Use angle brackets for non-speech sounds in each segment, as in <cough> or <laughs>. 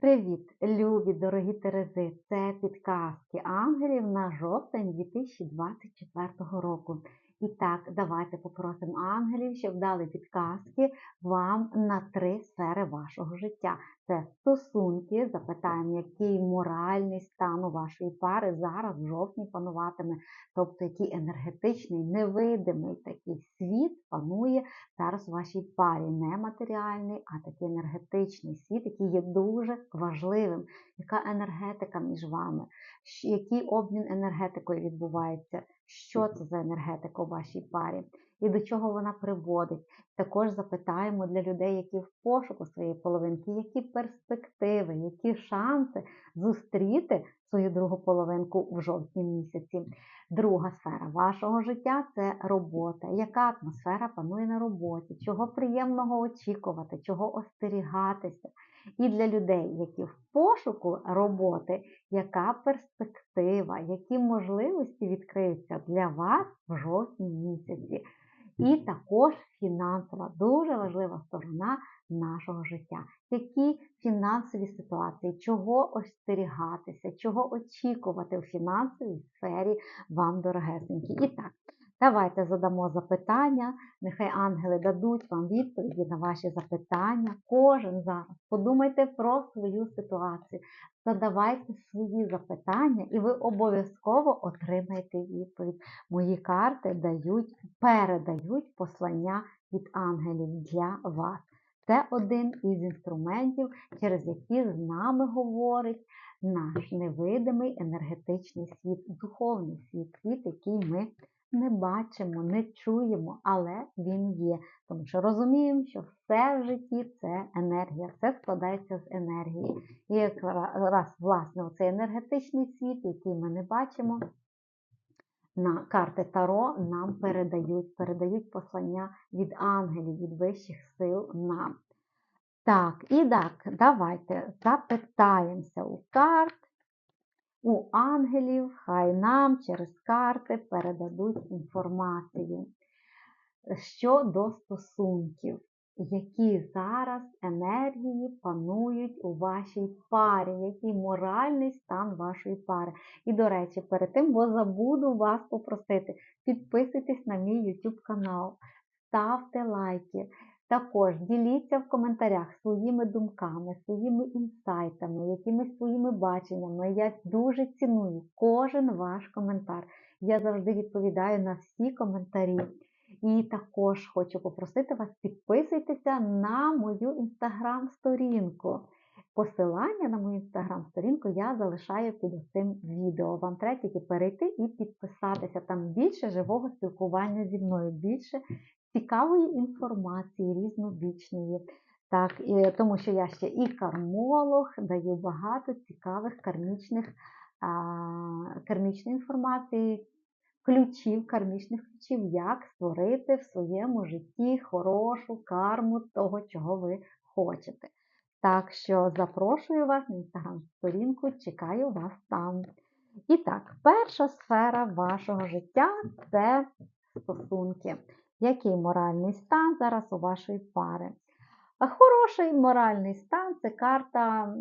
Привіт, любі дорогі Терези! Це підказки ангелів на жовтень 2024 року. І так, давайте попросимо ангелів, щоб дали підказки вам на три сфери вашого життя. Це стосунки, запитаємо, який моральний стан у вашої пари зараз в жовтні пануватиме, тобто який енергетичний, невидимий такий світ панує зараз у вашій парі. Не матеріальний, а такий енергетичний світ, який є дуже важливим. Яка енергетика між вами? Який обмін енергетикою відбувається? Що це за енергетика у вашій парі? І до чого вона приводить? Також запитаємо для людей, які в пошуку своєї половинки, які перспективи, які шанси зустріти свою другу половинку в жовтні місяці. Друга сфера вашого життя це робота. Яка атмосфера панує на роботі? Чого приємного очікувати, чого остерігатися? І для людей, які в пошуку роботи, яка перспектива, які можливості відкриються для вас в жовтні місяці? І також фінансова, дуже важлива сторона нашого життя. Які фінансові ситуації, чого остерігатися, чого очікувати у фінансовій сфері вам, дорогесенькі. І так, давайте задамо запитання. Нехай ангели дадуть вам відповіді на ваші запитання. Кожен зараз. Подумайте про свою ситуацію. Задавайте свої запитання, і ви обов'язково отримаєте відповідь. Мої карти дають, передають послання від ангелів для вас. Це один із інструментів, через які з нами говорить наш невидимий енергетичний світ, духовний світ, світ, який ми не бачимо, не чуємо, але він є. Тому що розуміємо, що все в житті це енергія, все складається з енергії. І якраз, власне, цей енергетичний світ, який ми не бачимо, на карти Таро нам передають, передають послання від ангелів, від вищих сил нам. Так, і так, давайте запитаємося у карт, у ангелів, хай нам через карти передадуть інформацію щодо стосунків, які зараз енергії панують у вашій парі, який моральний стан вашої пари. І, до речі, перед тим, бо забуду вас попросити, підписуйтесь на мій YouTube канал, ставте лайки. Також діліться в коментарях своїми думками, своїми інсайтами, якимись своїми баченнями. Я дуже ціную кожен ваш коментар. Я завжди відповідаю на всі коментарі. І також хочу попросити вас підписуйтеся на мою інстаграм-сторінку. Посилання на мою інстаграм-сторінку я залишаю під цим відео. Вам треба тільки перейти і підписатися. Там більше живого спілкування зі мною, більше цікавої інформації, різнобічної. Так, і, тому що я ще і кармолог, даю багато цікавих кармічних, а, кармічної інформації, ключів, кармічних ключів, як створити в своєму житті хорошу карму того, чого ви хочете. Так що запрошую вас на інстаграм-сторінку, чекаю вас там. І так, перша сфера вашого життя це стосунки. Який моральний стан зараз у вашої пари? Хороший моральний стан це карта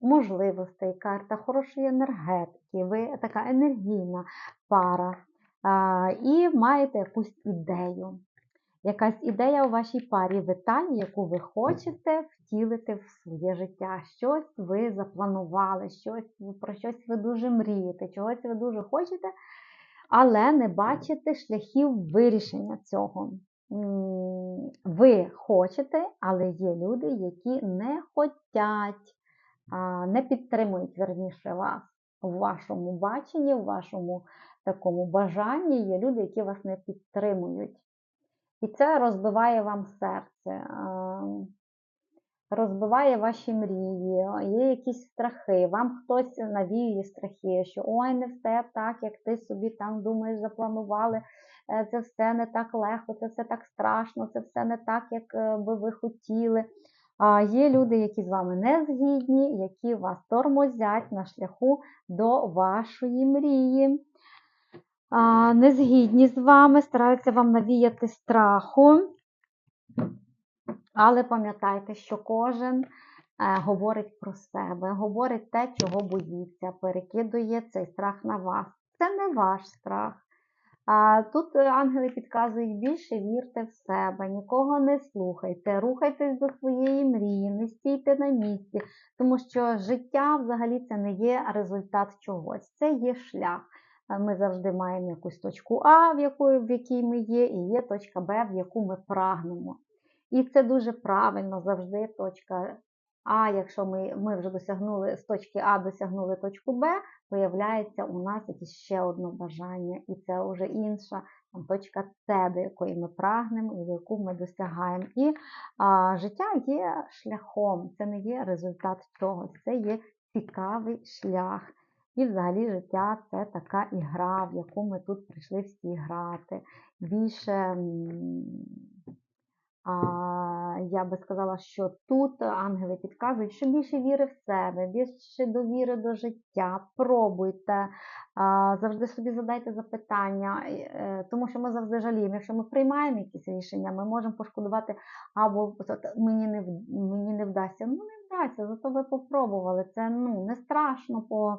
можливостей, карта хорошої енергетики, ви така енергійна пара. І маєте якусь ідею. Якась ідея у вашій парі витань, яку ви хочете втілити в своє життя. Щось ви запланували, щось, про щось ви дуже мрієте, чогось ви дуже хочете, але не бачите шляхів вирішення цього. Ви хочете, але є люди, які не хочуть, не підтримують верніше вас у вашому баченні, у вашому такому бажанні. Є люди, які вас не підтримують. І це розбиває вам серце, розбиває ваші мрії, є якісь страхи, вам хтось навіює страхи, що ой, не все так, як ти собі там думаєш, запланували, е, це все не так легко, це все так страшно, це все не так, як е, би ви хотіли. А є люди, які з вами не згідні, які вас тормозять на шляху до вашої мрії. А, Не згідні з вами, стараються вам навіяти страху. Але пам'ятайте, що кожен говорить про себе, говорить те, чого боїться, перекидує цей страх на вас. Це не ваш страх. Тут е, ангели підказують більше вірте в себе, нікого не слухайте, рухайтесь до своєї мрії, не стійте на місці, тому що життя взагалі це не є результат чогось, це є шлях. Ми завжди маємо якусь точку А, в якій ми є, і є точка Б, в яку ми прагнемо. І це дуже правильно завжди точка А, якщо ми, ми вже досягнули з точки А досягнули точку Б, появляється у нас якесь ще одне бажання, і це вже інша там, точка С, до якої ми прагнемо і до яку ми досягаємо. І а, життя є шляхом, це не є результат чогось, це є цікавий шлях. І взагалі життя це така ігра, в яку ми тут прийшли всі грати. Більше я би сказала, що тут ангели підказують, що більше віри в себе, більше довіри до життя, пробуйте, завжди собі задайте запитання, е, тому що ми завжди жаліємо. Якщо ми приймаємо якісь рішення, ми можемо пошкодувати, або мені не, мені не вдасться. Ну, не вдасться, зато ви попробували. Це ну, не страшно по.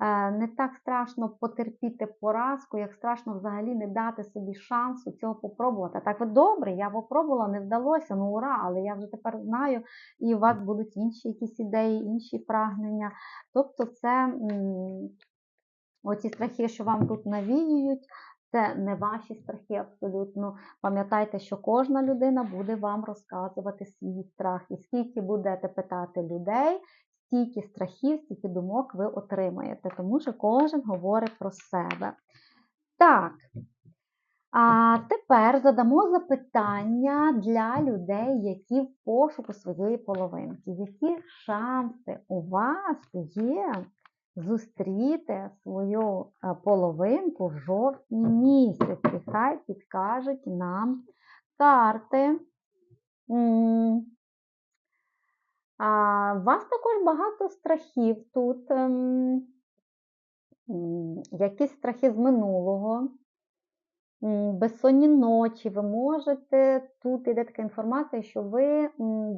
Е, Не так страшно потерпіти поразку, як страшно взагалі не дати собі шансу цього попробувати. Так, от добре, я попробувала, не вдалося, ну ура, але я вже тепер знаю, і у вас будуть інші якісь ідеї, інші прагнення. Тобто, це оці страхи, що вам тут навіюють, це не ваші страхи абсолютно. Пам'ятайте, що кожна людина буде вам розказувати свій страх. І скільки будете питати людей, стільки страхів, стільки думок ви отримаєте, тому що кожен говорить про себе. Так. А тепер задамо запитання для людей, які в пошуку своєї половинки. Які шанси у вас є зустріти свою е, половинку в жовтні місяці? Хай підкажуть нам карти. А, у вас також багато страхів тут. ем, Якісь страхи з минулого, безсонні ночі. Ви можете, тут іде така інформація, що ви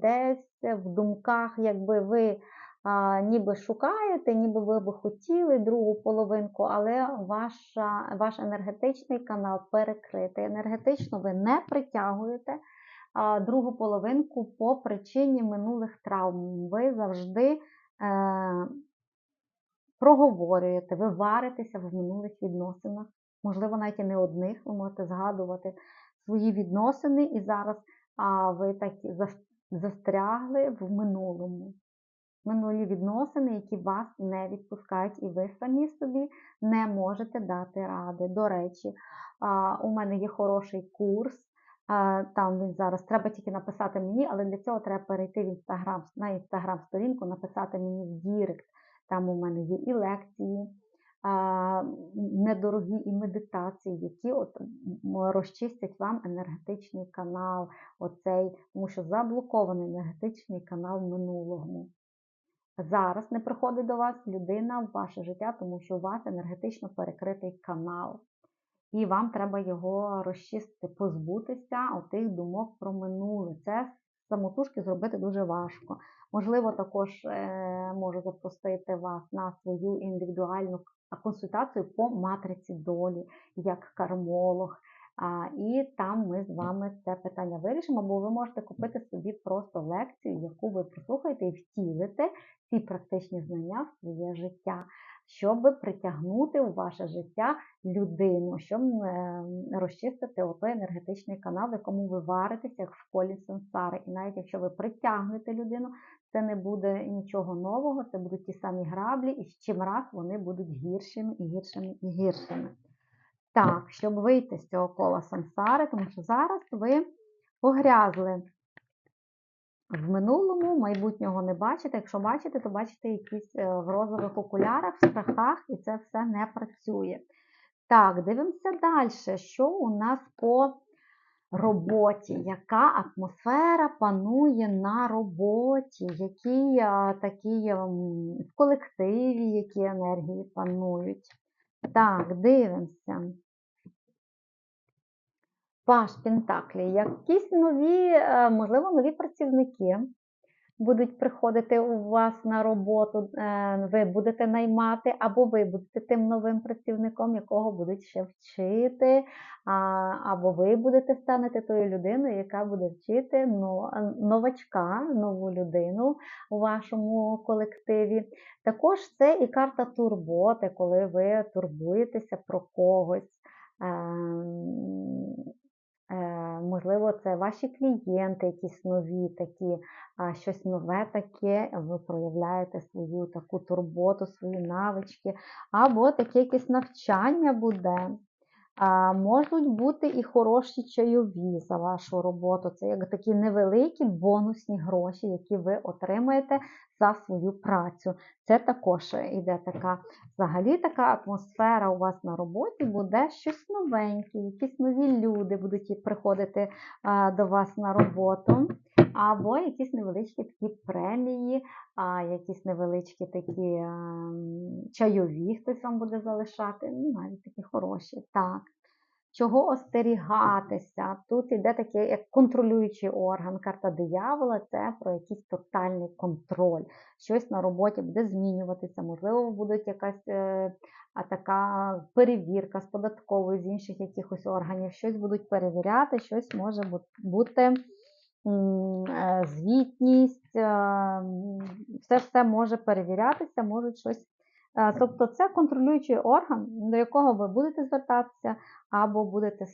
десь в думках, якби ви а, ніби шукаєте, ніби ви би хотіли другу половинку, але ваша, ваш енергетичний канал перекритий. Енергетично ви не притягуєте другу половинку по причині минулих травм. Ви завжди е, проговорюєте, ви варитеся в минулих відносинах. Можливо, навіть і не одних, ви можете згадувати свої відносини, і зараз а, ви так застрягли в минулому. Минулі відносини, які вас не відпускають, і ви самі собі не можете дати ради. До речі, у мене є хороший курс. Там він зараз треба тільки написати мені, але для цього треба перейти в інстаграм на інстаграм-сторінку, написати мені в Дірект. Там у мене є і лекції, недорогі, і медитації, які от розчистять вам енергетичний канал, оцей, тому що заблокований енергетичний канал минулого. Зараз не приходить до вас людина в ваше життя, тому що у вас енергетично перекритий канал. І вам треба його розчистити, позбутися отих думок про минуле. Це самотужки зробити дуже важко. Можливо, також е, можу запросити вас на свою індивідуальну консультацію по матриці долі, як кармолог. І там ми з вами це питання вирішимо, бо ви можете купити собі просто лекцію, яку ви прослухаєте і втілите ці практичні знання в своє життя, щоб притягнути у ваше життя людину, щоб е, розчистити отой енергетичний канал, в якому ви варитеся, як в колі сенсари. І навіть якщо ви притягнете людину, це не буде нічого нового, це будуть ті самі граблі, і з чим раз вони будуть гіршими і гіршими і гіршими. Так, щоб вийти з цього кола сансари, тому що зараз ви погрязли в минулому, майбутнього не бачите. Якщо бачите, то бачите якісь е, в розових окулярах, в страхах, і це все не працює. Так, дивимося далі. Що у нас по роботі? Яка атмосфера панує на роботі? Які а, такі м, в колективі, які енергії панують? Так, дивимося. Паш Пентаклі, якісь нові, е, можливо, нові працівники, будуть приходити у вас на роботу, е, ви будете наймати, або ви будете тим новим працівником, якого будуть ще вчити, або ви будете станете тою людиною, яка буде вчити новачка, нову людину у вашому колективі. Також це і карта турботи, коли ви турбуєтеся про когось. Е, Можливо, це ваші клієнти, якісь нові такі, щось нове таке, ви проявляєте свою таку турботу, свої навички, або таке якесь навчання буде. Можуть бути і хороші чайові за вашу роботу. Це як такі невеликі бонусні гроші, які ви отримаєте за свою працю. Це також іде така, взагалі така атмосфера у вас на роботі, буде щось новеньке, якісь нові люди будуть приходити до вас на роботу. Або якісь невеличкі такі премії, а, якісь невеличкі такі а, чайові хтось вам буде залишати, ну, навіть такі хороші. Так. Чого остерігатися? Тут іде такий як контролюючий орган. Карта диявола це про якийсь тотальний контроль. Щось на роботі буде змінюватися, можливо, буде якась е, така перевірка з податкової, з інших якихось органів, щось будуть перевіряти, щось може бути е, звітність, е, все все може перевірятися, можуть щось. Е, Тобто це контролюючий орган, до якого ви будете звертатися, або будете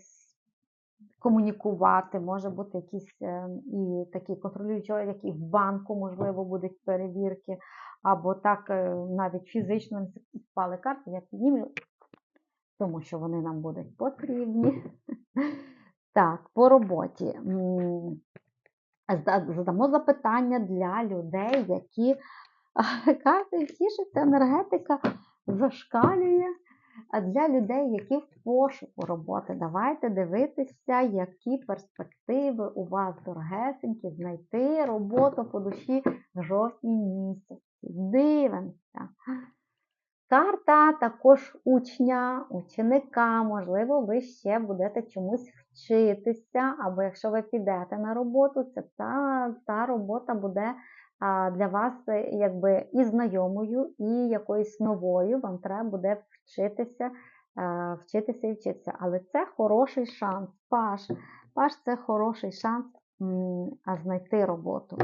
комунікувати, може бути якісь е, і такі контролюючі, органи, як і в банку, можливо, будуть перевірки, або так е, навіть фізично впали карти, я підніму, тому що вони нам будуть потрібні. <laughs> Так, по роботі. Задамо запитання для людей, які карти тішаться, енергетика зашкалює. Для людей, які в пошуку роботи, давайте дивитися, які перспективи у вас дорогесенькі, знайти роботу по душі в жовтні місяці. Дивимося. Карта також учня, ученика, можливо, ви ще будете чомусь вчитися, або якщо ви підете на роботу, це та, та робота буде для вас е, якби і знайомою, і якоюсь новою. Вам треба буде вчитися, е, вчитися і вчитися. Але це хороший шанс. Паш, Паш це хороший шанс знайти роботу.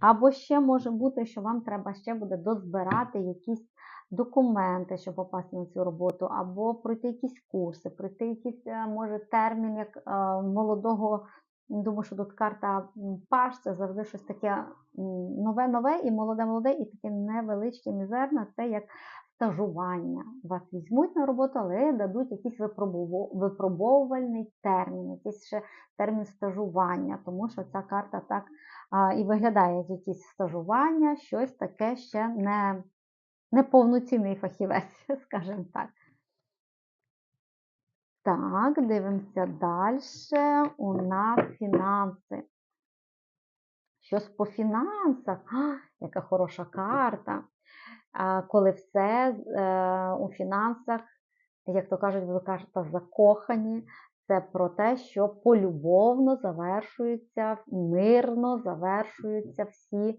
Або ще може бути, що вам треба ще буде дозбирати якісь документи, щоб попасти на цю роботу, або пройти якісь курси, пройти якийсь, е, може, термін як молодого. Думаю, що тут карта Паш, це завжди щось таке нове-нове і молоде-молоде, і таке невеличке, мізерне, це як стажування. Вас візьмуть на роботу, але дадуть якийсь випробовувальний термін, якийсь ще термін стажування, тому що ця карта так і виглядає як якісь стажування, щось таке ще не повноцінний фахівець, <laughs> скажімо так. Так, дивимося далі. У нас фінанси. Щось по фінансах. А, яка хороша карта. А, коли все е, у фінансах, як то кажуть, ви кажете, закохані, це про те, що полюбовно завершуються, мирно завершуються всі,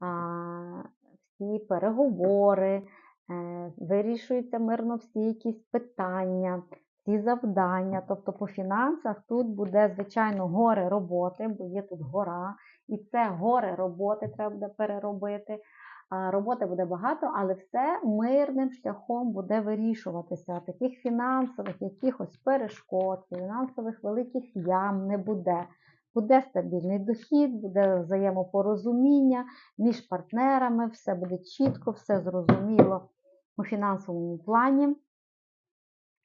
а, всі переговори, е, вирішуються мирно всі якісь питання, всі завдання. Тобто по фінансах тут буде, звичайно, горе роботи, бо є тут гора, і це горе роботи треба буде переробити. Роботи буде багато, але все мирним шляхом буде вирішуватися. Таких фінансових якихось перешкод, фінансових великих ям не буде. Буде стабільний дохід, буде взаємопорозуміння між партнерами, все буде чітко, все зрозуміло у фінансовому плані.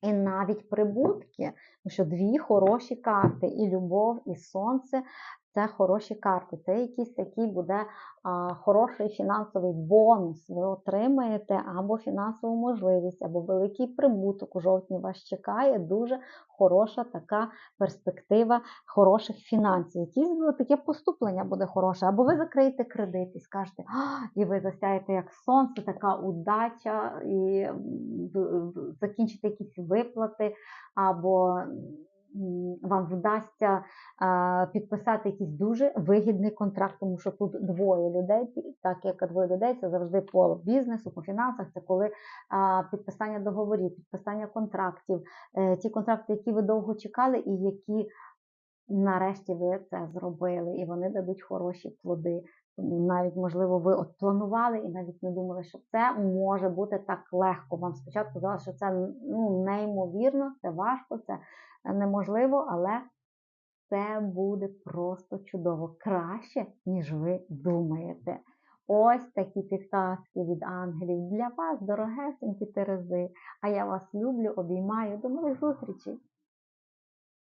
І навіть прибутки, тому що дві хороші карти, і любов, і сонце це хороші карти. Це якийсь такий буде а, хороший фінансовий бонус. Ви отримаєте або фінансову можливість, або великий прибуток. У жовтні вас чекає дуже хороша така перспектива хороших фінансів. Якісь таке поступлення буде хороше. Або ви закриєте кредит і скажете, а, і ви засяєте як сонце, така удача, і закінчите якісь виплати, або вам вдасться підписати якийсь дуже вигідний контракт, тому що тут двоє людей, так як двоє людей, це завжди по бізнесу, по фінансах, це коли підписання договорів, підписання контрактів, е, ті контракти, які ви довго чекали, і які нарешті ви це зробили, і вони дадуть хороші плоди. Навіть, можливо, ви от планували і навіть не думали, що це може бути так легко. Вам спочатку здалося, що це ну, неймовірно, це важко, це неможливо, але це буде просто чудово, краще, ніж ви думаєте. Ось такі підказки від ангелів для вас, дорогесенькі Терези. А я вас люблю, обіймаю. До нових зустрічей!